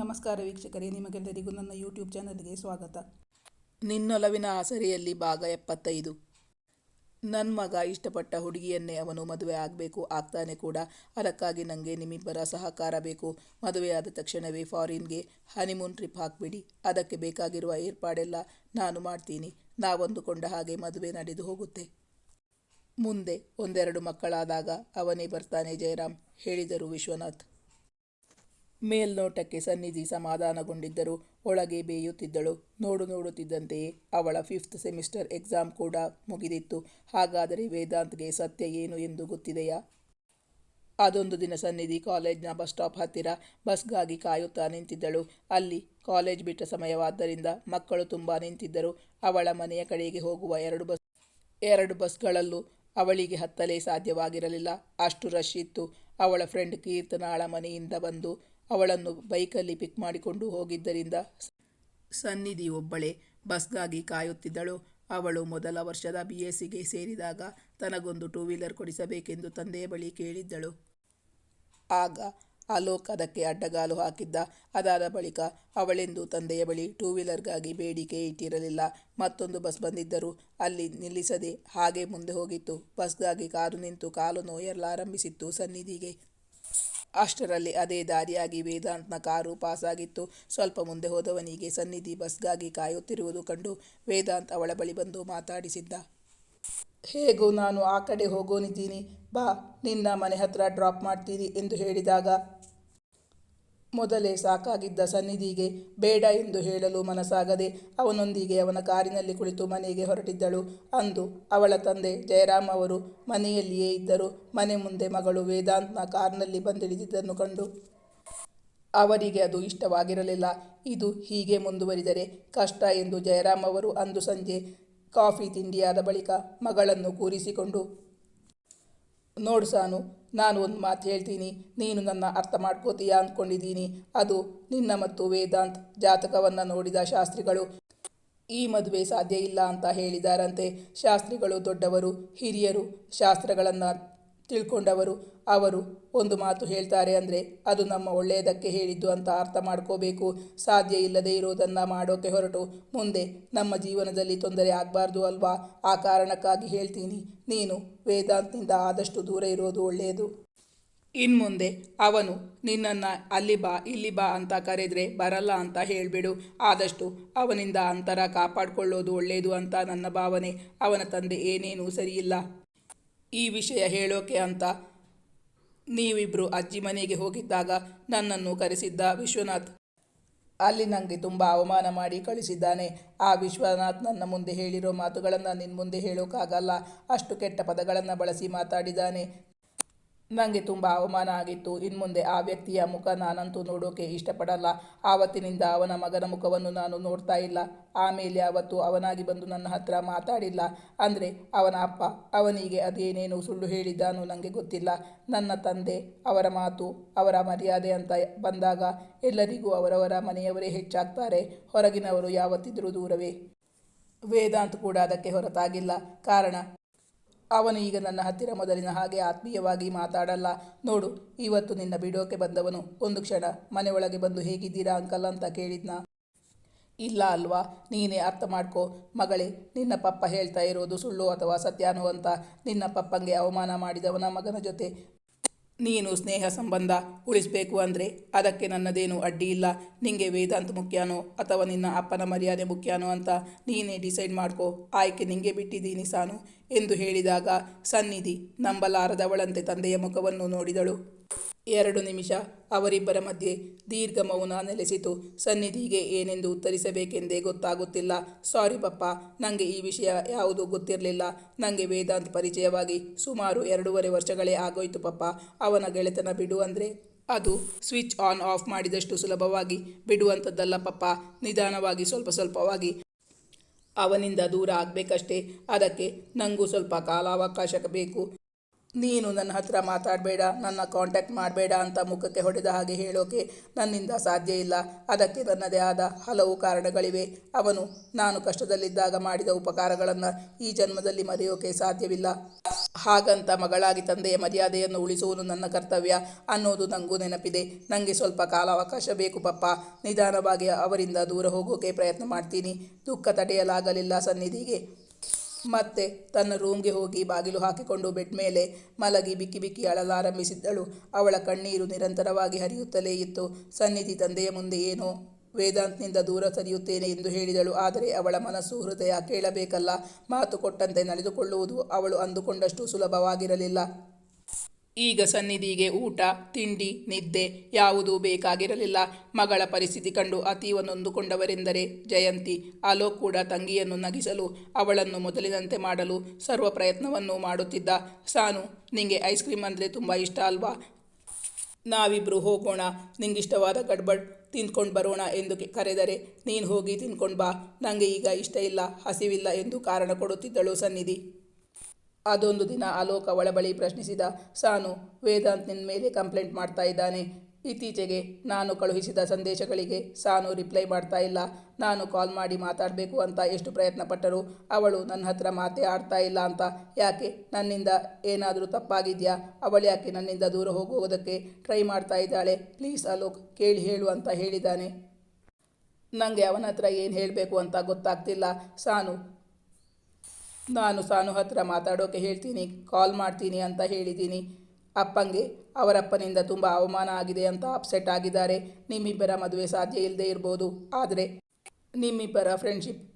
ನಮಸ್ಕಾರ ವೀಕ್ಷಕರೇ, ನಿಮಗೆಲ್ಲರಿಗೂ ನನ್ನ ಯೂಟ್ಯೂಬ್ ಚಾನಲ್ಗೆ ಸ್ವಾಗತ. ನಿನ್ನೊಲವಿನ ಆಸರೆಯಲ್ಲಿ ಭಾಗ ಎಪ್ಪತ್ತೈದು. ನನ್ನ ಮಗ ಇಷ್ಟಪಟ್ಟ ಹುಡುಗಿಯನ್ನೇ ಅವನು ಮದುವೆ ಆಗಬೇಕು, ಆಗ್ತಾನೆ ಕೂಡ. ಅದಕ್ಕಾಗಿ ನನಗೆ ನಿಮ್ಮಿಬ್ಬರ ಸಹಕಾರ ಬೇಕು. ಮದುವೆಯಾದ ತಕ್ಷಣವೇ ಫಾರಿನ್ಗೆ ಹನಿಮೂನ್ ಟ್ರಿಪ್ ಹಾಕ್ಬಿಡಿ. ಅದಕ್ಕೆ ಬೇಕಾಗಿರುವ ಏರ್ಪಾಡೆಲ್ಲ ನಾನು ಮಾಡ್ತೀನಿ. ನಾವೊಂದುಕೊಂಡ ಹಾಗೆ ಮದುವೆ ನಡೆದು ಹೋಗುತ್ತೆ. ಮುಂದೆ ಒಂದೆರಡು ಮಕ್ಕಳಾದಾಗ ಅವನೇ ಬರ್ತಾನೆ ಜಯರಾಮ್, ಹೇಳಿದರು ವಿಶ್ವನಾಥ್. ಮೇಲ್ನೋಟಕ್ಕೆ ಸನ್ನಿಧಿ ಸಮಾಧಾನಗೊಂಡಿದ್ದರು ಒಳಗೆ ಬೇಯುತ್ತಿದ್ದಳು. ನೋಡು ನೋಡುತ್ತಿದ್ದಂತೆಯೇ ಅವಳ ಫಿಫ್ತ್ ಸೆಮಿಸ್ಟರ್ ಎಕ್ಸಾಮ್ ಕೂಡ ಮುಗಿದಿತ್ತು. ಹಾಗಾದರೆ ವೇದಾಂತ್ಗೆ ಸತ್ಯ ಏನು ಎಂದು ಗೊತ್ತಿದೆಯಾ? ಅದೊಂದು ದಿನ ಸನ್ನಿಧಿ ಕಾಲೇಜ್ನ ಬಸ್ ಸ್ಟಾಪ್ ಹತ್ತಿರ ಬಸ್ಗಾಗಿ ಕಾಯುತ್ತಾ ನಿಂತಿದ್ದಳು. ಅಲ್ಲಿ ಕಾಲೇಜ್ ಬಿಟ್ಟ ಸಮಯವಾದ್ದರಿಂದ ಮಕ್ಕಳು ತುಂಬ ನಿಂತಿದ್ದರು. ಅವಳ ಮನೆಯ ಕಡೆಗೆ ಹೋಗುವ ಎರಡು ಬಸ್, ಎರಡು ಬಸ್ಗಳಲ್ಲೂ ಅವಳಿಗೆ ಹತ್ತಲೇ ಸಾಧ್ಯವಾಗಿರಲಿಲ್ಲ. ಅಷ್ಟು ರಶ್ ಇತ್ತು. ಅವಳ ಫ್ರೆಂಡ್ ಕೀರ್ತನಾಳ ಮನೆಯಿಂದ ಬಂದು ಅವಳನ್ನು ಬೈಕಲ್ಲಿ ಪಿಕ್ ಮಾಡಿಕೊಂಡು ಹೋಗಿದ್ದರಿಂದ ಸನ್ನಿಧಿ ಒಬ್ಬಳೇ ಬಸ್ಗಾಗಿ ಕಾಯುತ್ತಿದ್ದಳು. ಅವಳು ಮೊದಲ ವರ್ಷದ ಬಿ ಎಸ್ಸಿಗೆ ಸೇರಿದಾಗ ತನಗೊಂದು ಟೂ ವೀಲರ್ ಕೊಡಿಸಬೇಕೆಂದು ತಂದೆಯ ಬಳಿ ಕೇಳಿದ್ದಳು. ಆಗ ಅಲೋಕ್ ಅದಕ್ಕೆ ಅಡ್ಡಗಾಲು ಹಾಕಿದ್ದ. ಅದಾದ ಬಳಿಕ ಅವಳೆಂದು ತಂದೆಯ ಬಳಿ ಟೂ ವೀಲರ್ಗಾಗಿ ಬೇಡಿಕೆ ಇಟ್ಟಿರಲಿಲ್ಲ. ಮತ್ತೊಂದು ಬಸ್ ಬಂದಿದ್ದರೂ ಅಲ್ಲಿ ನಿಲ್ಲಿಸದೆ ಹಾಗೆ ಮುಂದೆ ಹೋಗಿತ್ತು. ಬಸ್ಗಾಗಿ ಕಾರು ನಿಂತು ಕಾಲು ನೋಯಲಾರಂಭಿಸಿತ್ತು ಸನ್ನಿಧಿಗೆ. ಅಷ್ಟರಲ್ಲಿ ಅದೇ ದಾರಿಯಾಗಿ ವೇದಾಂತ್ನ ಕಾರು ಪಾಸಾಗಿತ್ತು. ಸ್ವಲ್ಪ ಮುಂದೆ ಹೋದವನಿಗೆ ಸನ್ನಿಧಿ ಬಸ್ಗಾಗಿ ಕಾಯುತ್ತಿರುವುದು ಕಂಡು ವೇದಾಂತ್ ಅವಳ ಬಳಿ ಬಂದು ಮಾತಾಡಿಸಿದ್ದ. ಹೇಗೂ ನಾನು ಆ ಕಡೆ ಹೋಗೋನಿದ್ದೀನಿ. ಬಾ, ನಿನ್ನ ಮನೆ ಹತ್ರ ಡ್ರಾಪ್ ಮಾಡ್ತೀನಿ ಎಂದು ಹೇಳಿದಾಗ ಮೊದಲೇ ಸಾಕಾಗಿದ್ದ ಸನ್ನಿಧಿಗೆ ಬೇಡ ಎಂದು ಹೇಳಲು ಮನಸ್ಸಾಗದೆ ಅವನೊಂದಿಗೆ ಅವನ ಕಾರಿನಲ್ಲಿ ಕುಳಿತು ಮನೆಗೆ ಹೊರಟಿದ್ದಳು. ಅಂದು ಅವಳ ತಂದೆ ಜಯರಾಮ್ ಅವರು ಮನೆಯಲ್ಲಿಯೇ ಇದ್ದರು. ಮನೆ ಮುಂದೆ ಮಗಳು ವೇದಾಂತ್ನ ಕಾರ್ನಲ್ಲಿ ಬಂದಿಳಿದಿದ್ದನ್ನು ಕಂಡು ಅವರಿಗೆ ಅದು ಇಷ್ಟವಾಗಿರಲಿಲ್ಲ. ಇದು ಹೀಗೆ ಮುಂದುವರಿದರೆ ಕಷ್ಟ ಎಂದು ಜಯರಾಮ್ ಅವರು ಅಂದು ಸಂಜೆ ಕಾಫಿ ತಿಂಡಿಯಾದ ಬಳಿಕ ಮಗಳನ್ನು ಕೂರಿಸಿಕೊಂಡು ನೋಡು ಸಾನು, ನಾನು ಒಂದು ಮಾತು ಹೇಳ್ತೀನಿ, ನೀನು ನನ್ನ ಅರ್ಥ ಮಾಡ್ಕೋತೀಯಾ ಅಂದ್ಕೊಂಡಿದ್ದೀನಿ. ಅದು ನಿನ್ನ ಮತ್ತು ವೇದಾಂತ್ ಜಾತಕವನ್ನು ನೋಡಿದ ಶಾಸ್ತ್ರಿಗಳು. ಈ ಮದುವೆ ಸಾಧ್ಯ ಇಲ್ಲ ಅಂತ ಹೇಳಿದಾರಂತೆ. ಶಾಸ್ತ್ರಿಗಳು ದೊಡ್ಡವರು, ಹಿರಿಯರು, ಶಾಸ್ತ್ರಗಳನ್ನು ತಿಳ್ಕೊಂಡವರು. ಅವರು ಒಂದು ಮಾತು ಹೇಳ್ತಾರೆ ಅಂದರೆ, ಅದು ನಮ್ಮ ಒಳ್ಳೆಯದಕ್ಕೆ ಹೇಳಿದ್ದು ಅಂತ ಅರ್ಥ ಮಾಡ್ಕೋಬೇಕು. ಸಾಧ್ಯ ಇಲ್ಲದೆ ಇರೋದನ್ನು ಮಾಡೋಕ್ಕೆ ಹೊರಟು. ಮುಂದೆ, ನಮ್ಮ ಜೀವನದಲ್ಲಿ ತೊಂದರೆ ಆಗಬಾರ್ದು ಅಲ್ವಾ? ಆ ಕಾರಣಕ್ಕಾಗಿ ಹೇಳ್ತೀನಿ. ನೀನು ವೇದಾಂತದಿಂದ ಆದಷ್ಟು ದೂರ ಇರೋದು ಒಳ್ಳೆಯದು. ಇನ್ಮುಂದೆ ಅವನು ನಿನ್ನನ್ನು ಅಲ್ಲಿ ಬಾ, ಇಲ್ಲಿ ಬಾ ಅಂತ ಕರೆದ್ರೆ ಬರಲ್ಲ ಅಂತ ಹೇಳಿಬಿಡು. ಆದಷ್ಟು ಅವನಿಂದ ಅಂತರ ಕಾಪಾಡಿಕೊಳ್ಳೋದು ಒಳ್ಳೆಯದು ಅಂತ ನನ್ನ ಭಾವನೆ. ಅವನ ತಂದೆ ಏನೇನೂ ಸರಿಯಿಲ್ಲ. ಈ ವಿಷಯ ಹೇಳೋಕೆ ಅಂತ ನೀವಿಬ್ಬರು ಅಜ್ಜಿ ಮನೆಗೆ ಹೋಗಿದ್ದಾಗ ನನ್ನನ್ನು ಕರೆಸಿದ್ದ ವಿಶ್ವನಾಥ್ ಅಲ್ಲಿ ನನಗೆ ತುಂಬ ಅವಮಾನ ಮಾಡಿ ಕಳಿಸಿದ್ದಾನೆ. ಆ ವಿಶ್ವನಾಥ್ ನನ್ನ ಮುಂದೆ ಹೇಳಿರೋ ಮಾತುಗಳನ್ನು ನಿನ್ನ ಮುಂದೆ ಹೇಳೋಕ್ಕಾಗಲ್ಲ ಅಷ್ಟು ಕೆಟ್ಟ ಪದಗಳನ್ನು ಬಳಸಿ ಮಾತಾಡಿದ್ದಾನೆ. ನನಗೆ ತುಂಬ ಅವಮಾನ ಆಗಿತ್ತು. ಇನ್ಮುಂದೆ ಆ ವ್ಯಕ್ತಿಯ ಮುಖ ನಾನಂತೂ ನೋಡೋಕೆ ಇಷ್ಟಪಡಲ್ಲ. ಆವತ್ತಿನಿಂದ ಅವನ ಮಗನ ಮುಖವನ್ನು ನಾನು ನೋಡ್ತಾ ಇಲ್ಲ. ಆಮೇಲೆ ಅವತ್ತು ಅವನಾಗಿ ಬಂದು ನನ್ನ ಹತ್ರ ಮಾತಾಡಿಲ್ಲ. ಅಂದರೆ ಅವನ ಅಪ್ಪ, ಅವನಿಗೆ ಅದೇನೇನು ಸುಳ್ಳು ಹೇಳಿದ್ದಾನೋ ನನಗೆ ಗೊತ್ತಿಲ್ಲ. ನನ್ನ ತಂದೆ, ಅವರ ಮಾತು, ಅವರ ಮರ್ಯಾದೆ ಅಂತ ಬಂದಾಗ ಎಲ್ಲರಿಗೂ ಅವರವರ ಮನೆಯವರೇ ಹೆಚ್ಚಾಗ್ತಾರೆ. ಹೊರಗಿನವರು ಯಾವತ್ತಿದ್ರೂ ದೂರವೇ. ವೇದಾಂತ್ ಕೂಡ ಅದಕ್ಕೆ ಹೊರತಾಗಿಲ್ಲ. ಕಾರಣ ಅವನು ಈಗ ನನ್ನ ಹತ್ತಿರ ಮೊದಲಿನ ಹಾಗೆ ಆತ್ಮೀಯವಾಗಿ ಮಾತಾಡಲ್ಲ. ನೋಡು, ಇವತ್ತು ನಿನ್ನ ಬಿಡೋಕೆ ಬಂದವನು ಒಂದು ಕ್ಷಣ ಮನೆಯೊಳಗೆ ಬಂದು ಹೇಗಿದ್ದೀರಾ ಅಂಕಲ್ ಅಂತ ಕೇಳಿದ್ನ. ಇಲ್ಲ ಅಲ್ವಾ, ನೀನೇ ಅರ್ಥ ಮಾಡ್ಕೋ. ಮಗಳೇ, ನಿನ್ನ ಪಪ್ಪ ಹೇಳ್ತಾ ಇರೋದು ಸುಳ್ಳು ಅಥವಾ ಸತ್ಯಾನು ಅಂತ. ನಿನ್ನ ಪಪ್ಪಂಗೆ ಅವಮಾನ ಮಾಡಿದವನ ಮಗನ ಜೊತೆ ನೀನು ಸ್ನೇಹ ಸಂಬಂಧ ಉಳಿಸಬೇಕು ಅಂದರೆ ಅದಕ್ಕೆ ನನ್ನದೇನು ಅಡ್ಡಿ ಇಲ್ಲ. ನಿಂಗೆ ವೇದಾಂತ ಮುಖ್ಯನೋ ಅಥವಾ ನಿನ್ನ ಅಪ್ಪನ ಮರ್ಯಾದೆ ಮುಖ್ಯನೋ ಅಂತ ನೀನೇ ಡಿಸೈಡ್ ಮಾಡ್ಕೋ. ಆಯ್ಕೆ ನಿಂಗೆ ಬಿಟ್ಟಿದ್ದೀನಿ ಸಾನು ಎಂದು ಹೇಳಿದಾಗ ಸನ್ನಿಧಿ ನಂಬಲಾರದವಳಂತೆ ತಂದೆಯ ಮುಖವನ್ನು ನೋಡಿದಳು. ಎರಡು ನಿಮಿಷ ಅವರಿಬ್ಬರ ಮಧ್ಯೆ ದೀರ್ಘ ಮೌನ ನೆಲೆಸಿತು. ಸನ್ನಿಧಿಗೆ ಏನೆಂದು ಉತ್ತರಿಸಬೇಕೆಂದೇ ಗೊತ್ತಾಗುತ್ತಿಲ್ಲ. ಸಾರಿ ಪಪ್ಪ ನನಗೆ ಈ ವಿಷಯ ಯಾವುದೂ ಗೊತ್ತಿರಲಿಲ್ಲ. ನನಗೆ ವೇದಾಂತ್ ಪರಿಚಯವಾಗಿ ಸುಮಾರು ಎರಡೂವರೆ ವರ್ಷಗಳೇ ಆಗೋಯ್ತು ಪಪ್ಪ. ಅವನ ಗೆಳೆತನ ಬಿಡು ಅಂದರೆ ಅದು ಸ್ವಿಚ್ ಆನ್ ಆಫ್ ಮಾಡಿದಷ್ಟು ಸುಲಭವಾಗಿ. ಬಿಡುವಂಥದ್ದಲ್ಲ ಪಪ್ಪ, ನಿಧಾನವಾಗಿ ಸ್ವಲ್ಪ ಸ್ವಲ್ಪವಾಗಿ. ಅವನಿಂದ ದೂರ ಆಗಬೇಕಷ್ಟೇ. ಅದಕ್ಕೆ ನನಗೂ ಸ್ವಲ್ಪ ಕಾಲಾವಕಾಶ ಬೇಕು. ನೀನು ನನ್ನ ಹತ್ರ ಮಾತಾಡಬೇಡ, ನನ್ನ ಕಾಂಟ್ಯಾಕ್ಟ್ ಮಾಡಬೇಡ ಅಂತ ಮುಖಕ್ಕೆ ಹೊಡೆದ ಹಾಗೆ ಹೇಳೋಕೆ ನನ್ನಿಂದ ಸಾಧ್ಯ ಇಲ್ಲ. ಅದಕ್ಕೆ ನನ್ನದೇ ಆದ ಹಲವು ಕಾರಣಗಳಿವೆ. ಅವನು ನಾನು ಕಷ್ಟದಲ್ಲಿದ್ದಾಗ ಮಾಡಿದ ಉಪಕಾರಗಳನ್ನು ಈ ಜನ್ಮದಲ್ಲಿ ಮರೆಯೋಕೆ ಸಾಧ್ಯವಿಲ್ಲ. ಹಾಗಂತ ಮಗಳಾಗಿ ತಂದೆಯ ಮರ್ಯಾದೆಯನ್ನು ಉಳಿಸುವುದು ನನ್ನ ಕರ್ತವ್ಯ ಅನ್ನೋದು ನನಗೂ ನೆನಪಿದೆ. ನನಗೆ ಸ್ವಲ್ಪ ಕಾಲಾವಕಾಶ ಬೇಕು ಪಪ್ಪ. ನಿಧಾನವಾಗಿ ಅವರಿಂದ ದೂರ ಹೋಗೋಕೆ ಪ್ರಯತ್ನ ಮಾಡ್ತೀನಿ. ದುಃಖ ತಡೆಯಲಾಗಲಿಲ್ಲ ಸನ್ನಿಧಿಗೆ. ಮತ್ತೆ ತನ್ನ ರೂಮ್ಗೆ ಹೋಗಿ ಬಾಗಿಲು ಹಾಕಿಕೊಂಡು ಬೆಡ್ ಮೇಲೆ ಮಲಗಿ ಬಿಕ್ಕಿ ಬಿಕ್ಕಿ ಅಳಲಾರಂಭಿಸಿದ್ದಳು. ಅವಳ ಕಣ್ಣೀರು ನಿರಂತರವಾಗಿ ಹರಿಯುತ್ತಲೇ ಇತ್ತು. ಸನ್ನಿಧಿ ತಂದೆಯ ಮುಂದೆ ಏನೋ ವೇದಾಂತ್ನಿಂದ ದೂರ ಸರಿಯುತ್ತೇನೆ ಎಂದು ಹೇಳಿದಳು. ಆದರೆ ಅವಳ ಮನಸ್ಸು ಹೃದಯ ಕೇಳಬೇಕಲ್ಲ. ಮಾತು ಕೊಟ್ಟಂತೆ ನಡೆದುಕೊಳ್ಳುವುದು ಅವಳು ಅಂದುಕೊಂಡಷ್ಟು ಸುಲಭವಾಗಿರಲಿಲ್ಲ. ಈಗ ಸನ್ನಿಧಿಗೆ ಊಟ, ತಿಂಡಿ, ನಿದ್ದೆ ಯಾವುದೂ ಬೇಕಾಗಿರಲಿಲ್ಲ. ಮಗಳ ಪರಿಸ್ಥಿತಿ ಕಂಡು ಅತೀವ ನೊಂದುಕೊಂಡವರೆಂದರೆ ಜಯಂತಿ. ಅಲೋಕ್ ಕೂಡ ತಂಗಿಯನ್ನು ನಗಿಸಲು, ಅವಳನ್ನು ಮೊದಲಿನಂತೆ ಮಾಡಲು ಸರ್ವ ಪ್ರಯತ್ನವನ್ನು ಮಾಡುತ್ತಿದ್ದ. ಸಾನು, ನಿಂಗೆ ಐಸ್ ಕ್ರೀಮ್ ಅಂದರೆ ತುಂಬ ಇಷ್ಟ ಅಲ್ವಾ? ನಾವಿಬ್ಬರು ಹೋಗೋಣ, ನಿಂಗಿಷ್ಟವಾದ ಗಡ್ಬಡ್ ತಿಂದ್ಕೊಂಡು ಬರೋಣ ಎಂದು ಕರೆದರೆ, ನೀನು ಹೋಗಿ ತಿಂದ್ಕೊಂಡು ಬಾ. ನನಗೆ ಈಗ ಇಷ್ಟ ಇಲ್ಲ, ಹಸಿವಿಲ್ಲ ಎಂದು ಕಾರಣ ಕೊಡುತ್ತಿದ್ದಳು ಸನ್ನಿಧಿ. ಅದೊಂದು ದಿನ ಆಲೋಕ ಒಳಬಳಿ ಬಳಿ ಪ್ರಶ್ನಿಸಿದ ಸಾನು ವೇದಾಂತ್ ನಿನ್ನ ಮೇಲೆ ಕಂಪ್ಲೇಂಟ್ ಮಾಡ್ತಾ ಇದ್ದಾನೆ. ಇತ್ತೀಚೆಗೆ ನಾನು ಕಳುಹಿಸಿದ ಸಂದೇಶಗಳಿಗೆ ಸಾನು ರಿಪ್ಲೈ ಮಾಡ್ತಾ ಇಲ್ಲ. ನಾನು ಕಾಲ್ ಮಾಡಿ ಮಾತಾಡಬೇಕು ಅಂತ ಎಷ್ಟು ಪ್ರಯತ್ನ ಪಟ್ಟರು ಅವಳು ನನ್ನ ಹತ್ರ ಮಾತೇ ಆಡ್ತಾ ಇಲ್ಲ ಅಂತ. ಯಾಕೆ? ನನ್ನಿಂದ ಏನಾದರೂ ತಪ್ಪಾಗಿದೆಯಾ? ಅವಳು ಯಾಕೆ ನನ್ನಿಂದ ದೂರ ಹೋಗುವುದಕ್ಕೆ ಟ್ರೈ ಮಾಡ್ತಾ ಇದ್ದಾಳೆ? ಪ್ಲೀಸ್ ಅಲೋಕ್, ಕೇಳಿ ಹೇಳು ಅಂತ ಹೇಳಿದ್ದಾನೆ. ನನಗೆ ಅವನ ಹತ್ರ ಏನು ಹೇಳಬೇಕು ಅಂತ ಗೊತ್ತಾಗ್ತಿಲ್ಲ. ಸಾನು ನಾನು ಸಾನು ಹತ್ರ ಮಾತಾಡೋಕೆ ಹೇಳ್ತೀನಿ ಕಾಲ್ ಮಾಡ್ತೀನಿ ಅಂತ ಹೇಳಿದ್ದೀನಿ. ಅಪ್ಪಂಗೆ, ಅವರಪ್ಪನಿಂದ ತುಂಬ ಅವಮಾನ ಆಗಿದೆ ಅಂತ ಅಪ್ಸೆಟ್ ಆಗಿದ್ದಾರೆ. ನಿಮ್ಮಿಬ್ಬರ ಮದುವೆ ಸಾಧ್ಯ ಇಲ್ಲದೆ ಇರ್ಬೋದು. ಆದರೆ, ನಿಮ್ಮಿಬ್ಬರ ಫ್ರೆಂಡ್ಶಿಪ್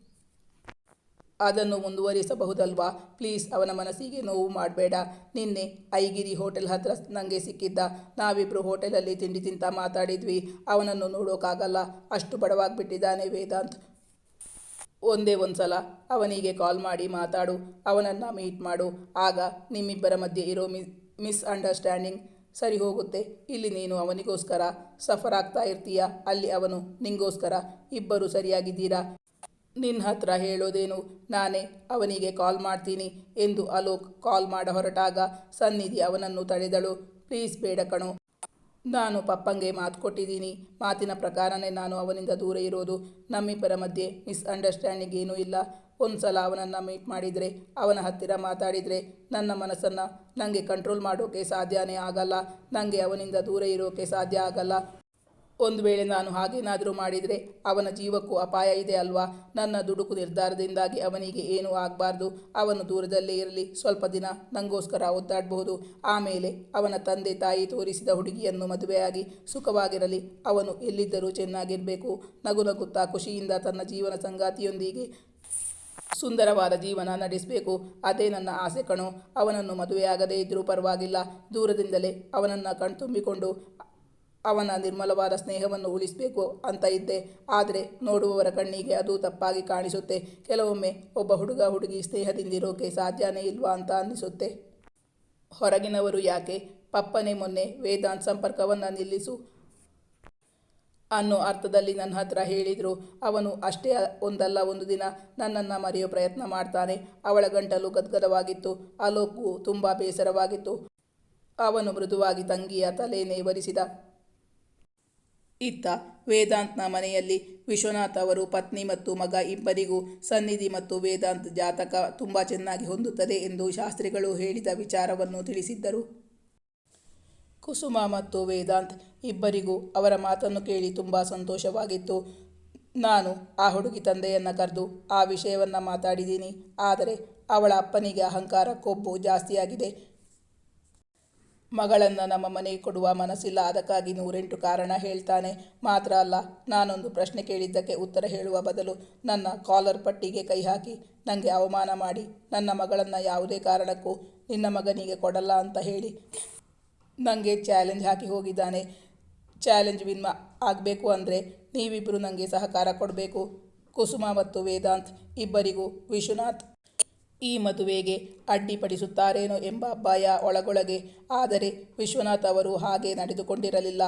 ಅದನ್ನು ಮುಂದುವರಿಸಬಹುದಲ್ವಾ? ಪ್ಲೀಸ್ ಅವನ ಮನಸ್ಸಿಗೆ ನೋವು ಮಾಡಬೇಡ. ನಿನ್ನೆ ಐಗಿರಿ ಹೋಟೆಲ್ ಹತ್ರ ನನಗೆ ಸಿಕ್ಕಿದ್ದ. ನಾವಿಬ್ಬರು ಹೋಟೆಲಲ್ಲಿ ತಿಂಡಿ ತಿಂತ ಮಾತಾಡಿದ್ವಿ. ಅವನನ್ನು ನೋಡೋಕ್ಕಾಗಲ್ಲ ಅಷ್ಟು ಬಡವಾಗಿಬಿಟ್ಟಿದ್ದಾನೆ ವೇದಾಂತ್. ಒಂದೇ ಒಂದು ಸಲ ಅವನಿಗೆ ಕಾಲ್ ಮಾಡಿ ಮಾತಾಡು, ಅವನನ್ನು ಮೀಟ್ ಮಾಡು. ಆಗ ನಿಮ್ಮಿಬ್ಬರ ಮಧ್ಯೆ ಇರೋ ಮಿ ಮಿಸ್ ಅಂಡರ್ಸ್ಟ್ಯಾಂಡಿಂಗ್ ಸರಿ ಹೋಗುತ್ತೆ. ಇಲ್ಲಿ ನೀನು ಅವನಿಗೋಸ್ಕರ ಸಫರ್ ಆಗ್ತಾ ಇರ್ತೀಯ? ಅಲ್ಲಿ ಅವನು ನಿಂಗೋಸ್ಕರ ಇಬ್ಬರು ಸರಿಯಾಗಿದ್ದೀರಾ? ನಿನ್ನ ಹತ್ರ ಹೇಳೋದೇನು? ನಾನೇ ಅವನಿಗೆ ಕಾಲ್ ಮಾಡ್ತೀನಿ ಎಂದು ಅಲೋಕ್ ಕಾಲ್ ಮಾಡ ಹೊರಟಾಗ ಸನ್ನಿಧಿ ಅವನನ್ನು ತಡೆದಳು. ಪ್ಲೀಸ್ ಬೇಡ ಕಣೋ. ನಾನು ಪಪ್ಪಂಗೆ ಮಾತು ಕೊಟ್ಟಿದ್ದೀನಿ. ಮಾತಿನ ಪ್ರಕಾರನೇ ನಾನು ಅವನಿಂದ ದೂರ ಇರೋದು. ನಮ್ಮಿಬ್ಬರ ಮಧ್ಯೆ ಮಿಸ್ ಅಂಡರ್ಸ್ಟ್ಯಾಂಡಿಂಗ್ ಏನೂ ಇಲ್ಲ. ಒಂದು ಸಲ ಅವನನ್ನು ಮೀಟ್ ಮಾಡಿದರೆ, ಅವನ ಹತ್ತಿರ ಮಾತಾಡಿದರೆ ನನ್ನ ಮನಸ್ಸನ್ನು ನನಗೆ ಕಂಟ್ರೋಲ್ ಮಾಡೋಕ್ಕೆ ಸಾಧ್ಯನೇ ಆಗಲ್ಲ. ನನಗೆ ಅವನಿಂದ ದೂರ ಇರೋಕ್ಕೆ ಸಾಧ್ಯ ಆಗಲ್ಲ. ಒಂದು ವೇಳೆ ನಾನು ಹಾಗೇನಾದರೂ ಮಾಡಿದರೆ ಅವನ ಜೀವಕ್ಕೂ ಅಪಾಯ ಇದೆ ಅಲ್ವಾ? ನನ್ನ ದುಡುಕು ನಿರ್ಧಾರದಿಂದಾಗಿ ಅವನಿಗೆ ಏನೂ ಆಗಬಾರ್ದು. ಅವನು ದೂರದಲ್ಲೇ ಇರಲಿ, ಸ್ವಲ್ಪ ದಿನ ನನಗೋಸ್ಕರ ಒದ್ದಾಡಬಹುದು. ಆಮೇಲೆ ಅವನ ತಂದೆ ತಾಯಿ ತೋರಿಸಿದ ಹುಡುಗಿಯನ್ನು ಮದುವೆಯಾಗಿ ಸುಖವಾಗಿರಲಿ. ಅವನು ಎಲ್ಲಿದ್ದರೂ ಚೆನ್ನಾಗಿರಬೇಕು. ನಗು ನಗುತ್ತಾ ಖುಷಿಯಿಂದ ತನ್ನ ಜೀವನ ಸಂಗಾತಿಯೊಂದಿಗೆ ಸುಂದರವಾದ ಜೀವನ ನಡೆಸಬೇಕು. ಅದೇ ನನ್ನ ಆಸೆ ಕಣೋ. ಅವನನ್ನು ಮದುವೆಯಾಗದೇ ಇದ್ದರೂ ಪರವಾಗಿಲ್ಲ. ದೂರದಿಂದಲೇ ಅವನನ್ನು ಕಣ್ತುಂಬಿಕೊಂಡು ಅವನ ನಿರ್ಮಲವಾದ ಸ್ನೇಹವನ್ನು ಉಳಿಸಬೇಕು ಅಂತ ಇದ್ದೆ. ಆದರೆ ನೋಡುವವರ ಕಣ್ಣಿಗೆ ಅದು ತಪ್ಪಾಗಿ ಕಾಣಿಸುತ್ತೆ. ಕೆಲವೊಮ್ಮೆ ಒಬ್ಬ ಹುಡುಗ ಹುಡುಗಿ ಸ್ನೇಹದಿಂದಿರೋಕೆ ಸಾಧ್ಯನೇ ಇಲ್ವಾ ಅಂತ ಅನ್ನಿಸುತ್ತೆ. ಹೊರಗಿನವರು ಯಾಕೆ? ಪಪ್ಪನೆ ಮೊನ್ನೆ ವೇದಾಂತ್ ಸಂಪರ್ಕವನ್ನು ನಿಲ್ಲಿಸು ಅನ್ನೋ ಅರ್ಥದಲ್ಲಿ ನನ್ನ ಹತ್ರ ಹೇಳಿದರು. ಅವನು ಅಷ್ಟೇ ಒಂದಲ್ಲ, ಒಂದು ದಿನ ನನ್ನನ್ನು ಮರೆಯೋ ಪ್ರಯತ್ನ ಮಾಡ್ತಾನೆ. ಅವಳ ಗಂಟಲು ಗದ್ಗದವಾಗಿತ್ತು. ಅಲೋಕು ತುಂಬ ಬೇಸರವಾಗಿತ್ತು. ಅವನು ಮೃದುವಾಗಿ ತಂಗಿಯ ತಲೆ ನೇವರಿಸಿದ ಇತ್ತ ವೇದಾಂತ್ನ ಮನೆಯಲ್ಲಿ ವಿಶ್ವನಾಥ್ ಅವರು ಪತ್ನಿ ಮತ್ತು ಮಗ ಇಬ್ಬರಿಗೂ ಸನ್ನಿಧಿ ಮತ್ತು ವೇದಾಂತ್ ಜಾತಕ ತುಂಬ ಚೆನ್ನಾಗಿ ಹೊಂದುತ್ತದೆ ಎಂದು ಶಾಸ್ತ್ರಿಗಳು ಹೇಳಿದ ವಿಚಾರವನ್ನು ತಿಳಿಸಿದ್ದರು. ಕುಸುಮ ಮತ್ತು ವೇದಾಂತ್ ಇಬ್ಬರಿಗೂ ಅವರ ಮಾತನ್ನು ಕೇಳಿ ತುಂಬ ಸಂತೋಷವಾಗಿತ್ತು. ನಾನು ಆ ಹುಡುಗಿ ತಂದೆಯನ್ನು ಕರೆದು ಆ ವಿಷಯವನ್ನು ಮಾತಾಡಿದ್ದೀನಿ, ಆದರೆ ಅವಳ ಅಪ್ಪನಿಗೆ ಅಹಂಕಾರ ಕೊಬ್ಬು ಜಾಸ್ತಿಯಾಗಿದೆ. ಮಗಳನ್ನು ನಮ್ಮ ಮನೆಗೆ ಕೊಡುವ ಮನಸ್ಸಿಲ್ಲ. ಅದಕ್ಕಾಗಿ ನೂರೆಂಟು ಕಾರಣ ಹೇಳ್ತಾನೆ. ಮಾತ್ರ ಅಲ್ಲ, ನಾನೊಂದು ಪ್ರಶ್ನೆ ಕೇಳಿದ್ದಕ್ಕೆ ಉತ್ತರ ಹೇಳುವ ಬದಲು ನನ್ನ ಕಾಲರ್ ಪಟ್ಟಿಗೆ ಕೈ ಹಾಕಿ ನನಗೆ ಅವಮಾನ ಮಾಡಿ, ನನ್ನ ಮಗಳನ್ನು ಯಾವುದೇ ಕಾರಣಕ್ಕೂ ನಿನ್ನ ಮಗನಿಗೆ ಕೊಡಲ್ಲ ಅಂತ ಹೇಳಿ ನನಗೆ ಚಾಲೆಂಜ್ ಹಾಕಿ ಹೋಗಿದ್ದಾನೆ. ಚಾಲೆಂಜ್ ವಿನ್ ಆಗಬೇಕು ಅಂದರೆ ನೀವಿಬ್ಬರು ನನಗೆ ಸಹಕಾರ ಕೊಡಬೇಕು. ಕುಸುಮ ಮತ್ತು ವೇದಾಂತ್ ಇಬ್ಬರಿಗೂ ವಿಶ್ವನಾಥ್ ಈ ಮದುವೆಗೆ ಅಡ್ಡಿಪಡಿಸುತ್ತಾರೇನೋ ಎಂಬ ಭಯ ಒಳಗೊಳಗೆ. ಆದರೆ ವಿಶ್ವನಾಥ್ ಅವರು ಹಾಗೆ ನಡೆದುಕೊಂಡಿರಲಿಲ್ಲ.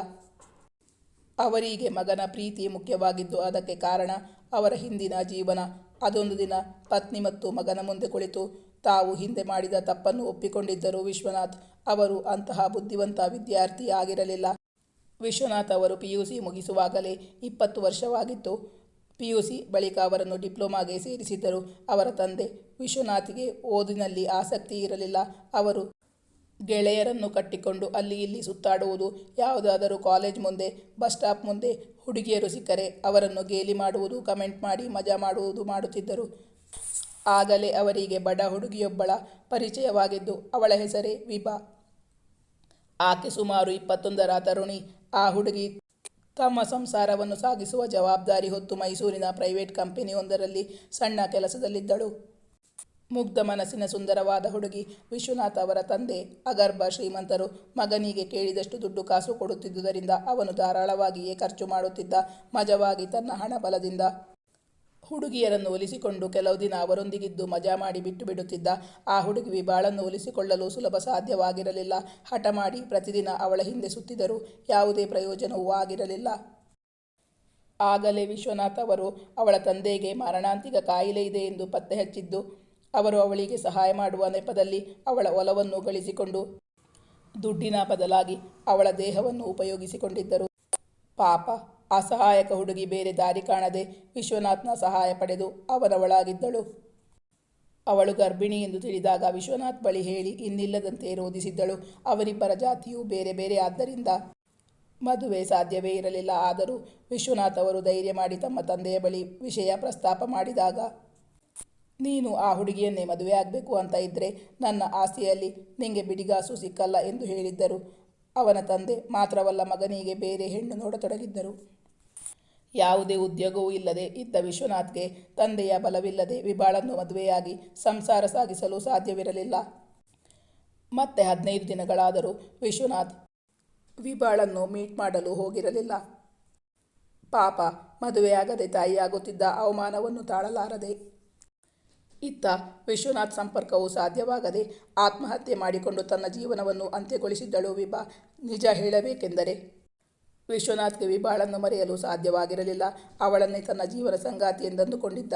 ಅವರಿಗೆ ಮಗನ ಪ್ರೀತಿ ಮುಖ್ಯವಾಗಿದ್ದು ಅದಕ್ಕೆ ಕಾರಣ ಅವರ ಹಿಂದಿನ ಜೀವನ. ಅದೊಂದು ದಿನ ಪತ್ನಿ ಮತ್ತು ಮಗನ ಮುಂದೆ ಕುಳಿತು ತಾವು ಹಿಂದೆ ಮಾಡಿದ ತಪ್ಪನ್ನು ಒಪ್ಪಿಕೊಂಡಿದ್ದರು ವಿಶ್ವನಾಥ್ ಅವರು ಅಂತಹ ಬುದ್ಧಿವಂತ ವಿದ್ಯಾರ್ಥಿ ಆಗಿರಲಿಲ್ಲ ವಿಶ್ವನಾಥ್ ಅವರು ಪಿ ಯು ಸಿ ಮುಗಿಸುವಾಗಲೇ ಇಪ್ಪತ್ತು ವರ್ಷವಾಗಿತ್ತು. ಪಿ ಯು ಸಿ ಬಳಿಕ ಅವರನ್ನು ಡಿಪ್ಲೊಮಾಗೆ ಸೇರಿಸಿದ್ದರು. ಅವರ ತಂದೆ ವಿಶ್ವನಾಥ್ಗೆ ಓದಿನಲ್ಲಿ ಆಸಕ್ತಿ ಇರಲಿಲ್ಲ. ಅವರು ಗೆಳೆಯರನ್ನು ಕಟ್ಟಿಕೊಂಡು ಅಲ್ಲಿ ಇಲ್ಲಿ ಸುತ್ತಾಡುವುದು, ಯಾವುದಾದರೂ ಕಾಲೇಜ್ ಮುಂದೆ, ಬಸ್ ಸ್ಟಾಪ್ ಮುಂದೆ ಹುಡುಗಿಯರು ಸಿಕ್ಕರೆ ಅವರನ್ನು ಗೇಲಿ ಮಾಡುವುದು, ಕಮೆಂಟ್ ಮಾಡಿ ಮಜಾ ಮಾಡುವುದು ಮಾಡುತ್ತಿದ್ದರು. ಆಗಲೇ ಅವರಿಗೆ ಬಡ ಹುಡುಗಿಯೊಬ್ಬಳ ಪರಿಚಯವಾಗಿದ್ದು, ಅವಳ ಹೆಸರೇ ವಿಭಾ. ಆಕೆ ಸುಮಾರು ಇಪ್ಪತ್ತೊಂದರ ತರುಣಿ. ಆ ಹುಡುಗಿ ತಮ್ಮ ಸಂಸಾರವನ್ನು ಸಾಗಿಸುವ ಜವಾಬ್ದಾರಿ ಹೊತ್ತು ಮೈಸೂರಿನ ಪ್ರೈವೇಟ್ ಕಂಪನಿಯೊಂದರಲ್ಲಿ ಸಣ್ಣ ಕೆಲಸದಲ್ಲಿದ್ದಳು. ಮುಗ್ಧ ಮನಸ್ಸಿನ ಸುಂದರವಾದ ಹುಡುಗಿ ವಿಶ್ವನಾಥ್ ಅವರ ತಂದೆ, ಅಗರ್ಭ ಶ್ರೀಮಂತರು ಮಗನಿಗೆ ಕೇಳಿದಷ್ಟು ದುಡ್ಡು ಕಾಸು ಕೊಡುತ್ತಿದ್ದುದರಿಂದ ಅವನು ಧಾರಾಳವಾಗಿಯೇ ಖರ್ಚು ಮಾಡುತ್ತಿದ್ದ ಮಜವಾಗಿ ತನ್ನ ಹಣ ಬಲದಿಂದ ಹುಡುಗಿಯರನ್ನು ಒಲಿಸಿಕೊಂಡು ಕೆಲವು ದಿನ ಅವರೊಂದಿಗಿದ್ದು ಮಜಾ ಮಾಡಿ ಬಿಟ್ಟು ಬಿಡುತ್ತಿದ್ದ ಆ ಹುಡುಗಿ ವಿಬಾಳನ್ನು ಒಲಿಸಿಕೊಳ್ಳಲು ಸುಲಭ ಸಾಧ್ಯವಾಗಿರಲಿಲ್ಲ. ಹಠ ಮಾಡಿ ಪ್ರತಿದಿನ ಅವಳ ಹಿಂದೆ ಸುತ್ತಿದರು ಯಾವುದೇ ಪ್ರಯೋಜನವೂ ಆಗಿರಲಿಲ್ಲ. ಆಗಲೇ ವಿಶ್ವನಾಥ್ ಅವರು ಅವಳ ತಂದೆಗೆ ಮಾರಣಾಂತಿಕ ಕಾಯಿಲೆ ಇದೆ ಎಂದು ಪತ್ತೆ ಹಚ್ಚಿದ್ದು, ಅವರು ಅವಳಿಗೆ ಸಹಾಯ ಮಾಡುವ ನೆಪದಲ್ಲಿ ಅವಳ ಒಲವನ್ನು ಗಳಿಸಿಕೊಂಡು ದುಡ್ಡಿನ ಬದಲಾಗಿ ಅವಳ ದೇಹವನ್ನು ಉಪಯೋಗಿಸಿಕೊಂಡಿದ್ದರು. ಪಾಪ ಅಸಹಾಯಕ ಹುಡುಗಿ ಬೇರೆ ದಾರಿ ಕಾಣದೆ ವಿಶ್ವನಾಥ್ನ ಸಹಾಯ ಪಡೆದು ಅವನವಳಾಗಿದ್ದಳು. ಅವಳು ಗರ್ಭಿಣಿ ಎಂದು ತಿಳಿದಾಗ ವಿಶ್ವನಾಥ್ ಬಳಿ ಹೇಳಿ ಇನ್ನಿಲ್ಲದಂತೆ ರೋಧಿಸಿದ್ದಳು. ಅವರಿಬ್ಬರ ಜಾತಿಯು ಬೇರೆ ಬೇರೆ. ಆದ್ದರಿಂದ ಮದುವೆ ಸಾಧ್ಯವೇ ಇರಲಿಲ್ಲ. ಆದರೂ ವಿಶ್ವನಾಥ್ ಅವರು ಧೈರ್ಯ ಮಾಡಿ ತಮ್ಮ ತಂದೆಯ ಬಳಿ ವಿಷಯ ಪ್ರಸ್ತಾಪ ಮಾಡಿದಾಗ, ನೀನು ಆ ಹುಡುಗಿಯನ್ನೇ ಮದುವೆ ಆಗಬೇಕು ಅಂತ ಇದ್ದರೆ ನನ್ನ ಆಸ್ತಿಯಲ್ಲಿ ನಿಂಗೆ ಬಿಡಿಗಾಸು ಸಿಕ್ಕಲ್ಲ ಎಂದು ಹೇಳಿದ್ದರು. ಅವನ ತಂದೆ ಮಾತ್ರವಲ್ಲ, ಮಗನಿಗೆ ಬೇರೆ ಹೆಣ್ಣು ನೋಡತೊಡಗಿದ್ದರು. ಯಾವುದೇ ಉದ್ಯೋಗವೂ ಇಲ್ಲದೆ ಇದ್ದ ವಿಶ್ವನಾಥ್ಗೆ ತಂದೆಯ ಬಲವಿಲ್ಲದೆ ವಿಬಾಳನ್ನು ಮದುವೆಯಾಗಿ ಸಂಸಾರ ಸಾಗಿಸಲು ಸಾಧ್ಯವಿರಲಿಲ್ಲ. ಮತ್ತೆ ಹದಿನೈದು ದಿನಗಳಾದರೂ ವಿಶ್ವನಾಥ್ ವಿಬಾಳನ್ನು ಮೀಟ್ ಮಾಡಲು ಹೋಗಿರಲಿಲ್ಲ. ಪಾಪ, ಮದುವೆಯಾಗದೆ ತಾಯಿಯಾಗುತ್ತಿದ್ದ ಅವಮಾನವನ್ನು ತಾಳಲಾರದೆ. ಇತ್ತ ವಿಶ್ವನಾಥ್ ಸಂಪರ್ಕವು ಸಾಧ್ಯವಾಗದೆ ಆತ್ಮಹತ್ಯೆ ಮಾಡಿಕೊಂಡು ತನ್ನ ಜೀವನವನ್ನು ಅಂತ್ಯಗೊಳಿಸಿದ್ದಳು ವಿಭಾ ನಿಜ ಹೇಳಬೇಕೆಂದರೆ ವಿಶ್ವನಾಥ್ಗೆ ವಿಬಾಳನ್ನು ಮರೆಯಲು ಸಾಧ್ಯವಾಗಿರಲಿಲ್ಲ. ಅವಳನ್ನೇ ತನ್ನ ಜೀವನ ಸಂಗಾತಿ ಎಂದಂದುಕೊಂಡಿದ್ದ.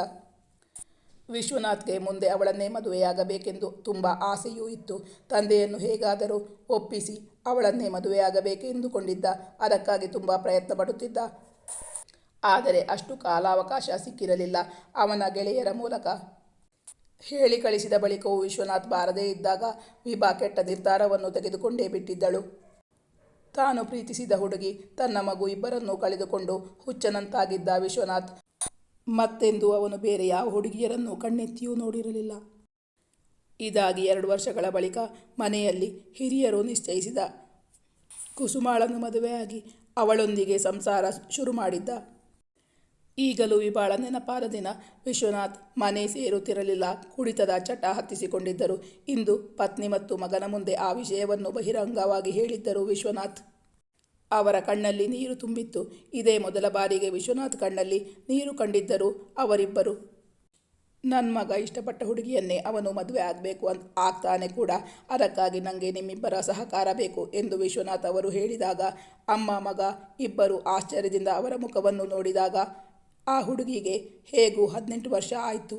ವಿಶ್ವನಾಥ್ಗೆ ಮುಂದೆ ಅವಳನ್ನೇ ಮದುವೆಯಾಗಬೇಕೆಂದು ತುಂಬ ಆಸೆಯೂ ಇತ್ತು. ತಂದೆಯನ್ನು ಹೇಗಾದರೂ ಒಪ್ಪಿಸಿ ಅವಳನ್ನೇ ಮದುವೆಯಾಗಬೇಕೆಂದುಕೊಂಡಿದ್ದ ಅದಕ್ಕಾಗಿ ತುಂಬ ಪ್ರಯತ್ನ ಪಡುತ್ತಿದ್ದ ಆದರೆ ಅಷ್ಟು ಕಾಲಾವಕಾಶ ಸಿಕ್ಕಿರಲಿಲ್ಲ. ಅವನ ಗೆಳೆಯರ ಮೂಲಕ ಹೇಳಿ ಕಳಿಸಿದ ಬಳಿಕವೂ ವಿಶ್ವನಾಥ್ ಬಾರದೇ ಇದ್ದಾಗ ವಿಭಾ ಕೆಟ್ಟ ನಿರ್ಧಾರವನ್ನು ತೆಗೆದುಕೊಂಡೇ ಬಿಟ್ಟಿದ್ದಳು. ತಾನು ಪ್ರೀತಿಸಿದ ಹುಡುಗಿ ತನ್ನ ಮಗು ಇಬ್ಬರನ್ನೂ ಕಳೆದುಕೊಂಡು ಹುಚ್ಚನಂತಾಗಿದ್ದ ವಿಶ್ವನಾಥ್. ಮತ್ತೆಂದು ಅವನು ಬೇರೆ ಯಾವ ಹುಡುಗಿಯರನ್ನು ಕಣ್ಣೆತ್ತಿಯೂ ನೋಡಿರಲಿಲ್ಲ. ಇದಾಗಿ ಎರಡು ವರ್ಷಗಳ ಬಳಿಕ ಮನೆಯಲ್ಲಿ ಹಿರಿಯರು ನಿಶ್ಚಯಿಸಿದ ಕುಸುಮಾಳನ್ನು ಮದುವೆಯಾಗಿ ಅವಳೊಂದಿಗೆ ಸಂಸಾರ ಶುರು ಮಾಡಿದ್ದ. ಈಗಲೂ ಇವಾಳ ನೆನಪಾದ ದಿನ. ವಿಶ್ವನಾಥ್ ಮನೆ ಸೇರುತ್ತಿರಲಿಲ್ಲ. ಕುಡಿತದ ಚಟ ಹತ್ತಿಸಿಕೊಂಡಿದ್ದರು. ಇಂದು ಪತ್ನಿ ಮತ್ತು ಮಗನ ಮುಂದೆ ಆ ವಿಷಯವನ್ನು ಬಹಿರಂಗವಾಗಿ ಹೇಳಿದ್ದರು ವಿಶ್ವನಾಥ್. ಅವರ ಕಣ್ಣಲ್ಲಿ ನೀರು ತುಂಬಿತ್ತು. ಇದೇ ಮೊದಲ ಬಾರಿಗೆ ವಿಶ್ವನಾಥ್ ಕಣ್ಣಲ್ಲಿ ನೀರು ಕಂಡಿದ್ದರು ಅವರಿಬ್ಬರು. ನನ್ನ ಮಗ ಇಷ್ಟಪಟ್ಟ ಹುಡುಗಿಯನ್ನೇ ಅವನು ಮದುವೆ ಆಗಬೇಕು ಅಂತ ಆಗ್ತಾನೆ ಕೂಡ. ಅದಕ್ಕಾಗಿ ನನಗೆ ನಿಮ್ಮಿಬ್ಬರ ಸಹಕಾರ ಬೇಕು ಎಂದು ವಿಶ್ವನಾಥ್ ಅವರು ಹೇಳಿದಾಗ, ಅಮ್ಮ, ಮಗ ಇಬ್ಬರು ಆಶ್ಚರ್ಯದಿಂದ ಅವರ ಮುಖವನ್ನು ನೋಡಿದಾಗ ಆ ಹುಡುಗಿಗೆ ಹೇಗೂ ಹದಿನೆಂಟು ವರ್ಷ ಆಯಿತು.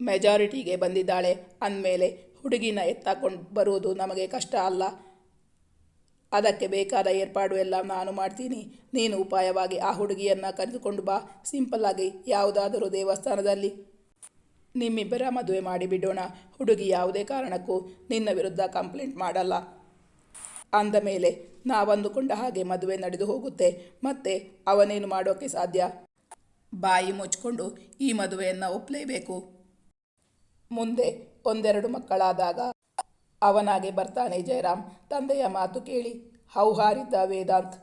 ಮೆಜಾರಿಟಿಗೆ ಬಂದಿದ್ದಾಳೆ. ಅಂದಮೇಲೆ ಹುಡುಗಿನ ಎತ್ತಾಕೊಂಡು ಬರುವುದು ನಮಗೆ ಕಷ್ಟ ಅಲ್ಲ. ಅದಕ್ಕೆ ಬೇಕಾದ ಏರ್ಪಾಡು ಎಲ್ಲ ನಾನು ಮಾಡ್ತೀನಿ. ನೀನು ಉಪಾಯವಾಗಿ ಆ ಹುಡುಗಿಯನ್ನು ಕರೆದುಕೊಂಡು ಬಾ. ಸಿಂಪಲ್ಲಾಗಿ ಯಾವುದಾದರೂ ದೇವಸ್ಥಾನದಲ್ಲಿ. ನಿಮ್ಮಿಬ್ಬರ ಮದುವೆ ಮಾಡಿಬಿಡೋಣ ಹುಡುಗಿ ಯಾವುದೇ ಕಾರಣಕ್ಕೂ ನಿನ್ನ ವಿರುದ್ಧ ಕಂಪ್ಲೇಂಟ್ ಮಾಡಲ್ಲ. ಅಂದ ಮೇಲೆ ನಾವಂದುಕೊಂಡ ಹಾಗೆ ಮದುವೆ ನಡೆದು ಹೋಗುತ್ತೆ. ಮತ್ತೆ ಅವನೇನು ಮಾಡೋಕ್ಕೆ ಸಾಧ್ಯ? ಬಾಯಿ ಮುಚ್ಕೊಂಡು ಈ ಮದುವೆಯನ್ನು ಒಪ್ಪಲೇಬೇಕು ಮುಂದೆ ಒಂದೆರಡು ಮಕ್ಕಳಾದಾಗ ಅವನಾಗೆ ಬರ್ತಾನೆ ಜಯರಾಮ್. ತಂದೆಯ ಮಾತು ಕೇಳಿ ಹೌಹಾರಿದ್ದ ವೇದಾಂತ್.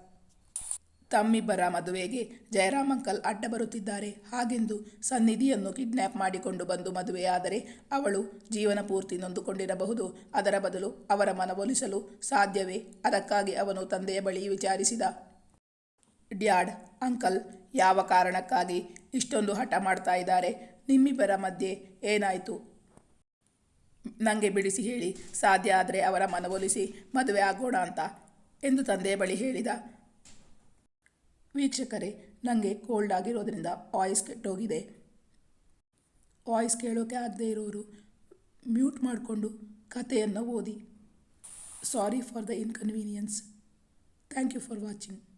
ತಮ್ಮಿಬ್ಬರ ಮದುವೆಗೆ ಜಯರಾಮ್ ಅಂಕಲ್ ಅಡ್ಡ ಬರುತ್ತಿದ್ದಾರೆ. ಹಾಗೆಂದು ಸನ್ನಿಧಿಯನ್ನು ಕಿಡ್ನ್ಯಾಪ್ ಮಾಡಿಕೊಂಡು ಬಂದು ಮದುವೆಯಾದರೆ ಅವಳು ಜೀವನ ಪೂರ್ತಿ ನೊಂದುಕೊಂಡಿರಬಹುದು. ಅದರ ಬದಲು ಅವರ ಮನವೊಲಿಸಲು ಸಾಧ್ಯವೇ? ಅದಕ್ಕಾಗಿ ಅವನು ತಂದೆಯ ಬಳಿ ವಿಚಾರಿಸಿದ. ಡ್ಯಾಡ್, ಅಂಕಲ್ ಯಾವ ಕಾರಣಕ್ಕಾಗಿ ಇಷ್ಟೊಂದು ಹಠ ಮಾಡ್ತಾ ಇದ್ದಾರೆ? ನಿಮ್ಮಿಬ್ಬರ ಮಧ್ಯೆ ಏನಾಯಿತು? ನನಗೆ ಬಿಡಿಸಿ ಹೇಳಿ. ಸಾಧ್ಯ ಆದರೆ ಅವರ ಮನವೊಲಿಸಿ ಮದುವೆ ಆಗೋಣ ಅಂತ ಎಂದು ತಂದೆಯ ಬಳಿ ಹೇಳಿದ. ವೀಕ್ಷಕರೇ ನನಗೆ ಕೋಲ್ಡ್ ಆಗಿರೋದ್ರಿಂದ ವಾಯ್ಸ್ ಕೆಟ್ಟೋಗಿದೆ. ವಾಯ್ಸ್ ಕೇಳೋಕೆ ಆಗದೆ ಇರೋರು ಮ್ಯೂಟ್ ಮಾಡಿಕೊಂಡು ಕಥೆಯನ್ನು ಓದಿ. Sorry for the inconvenience. Thank you for watching.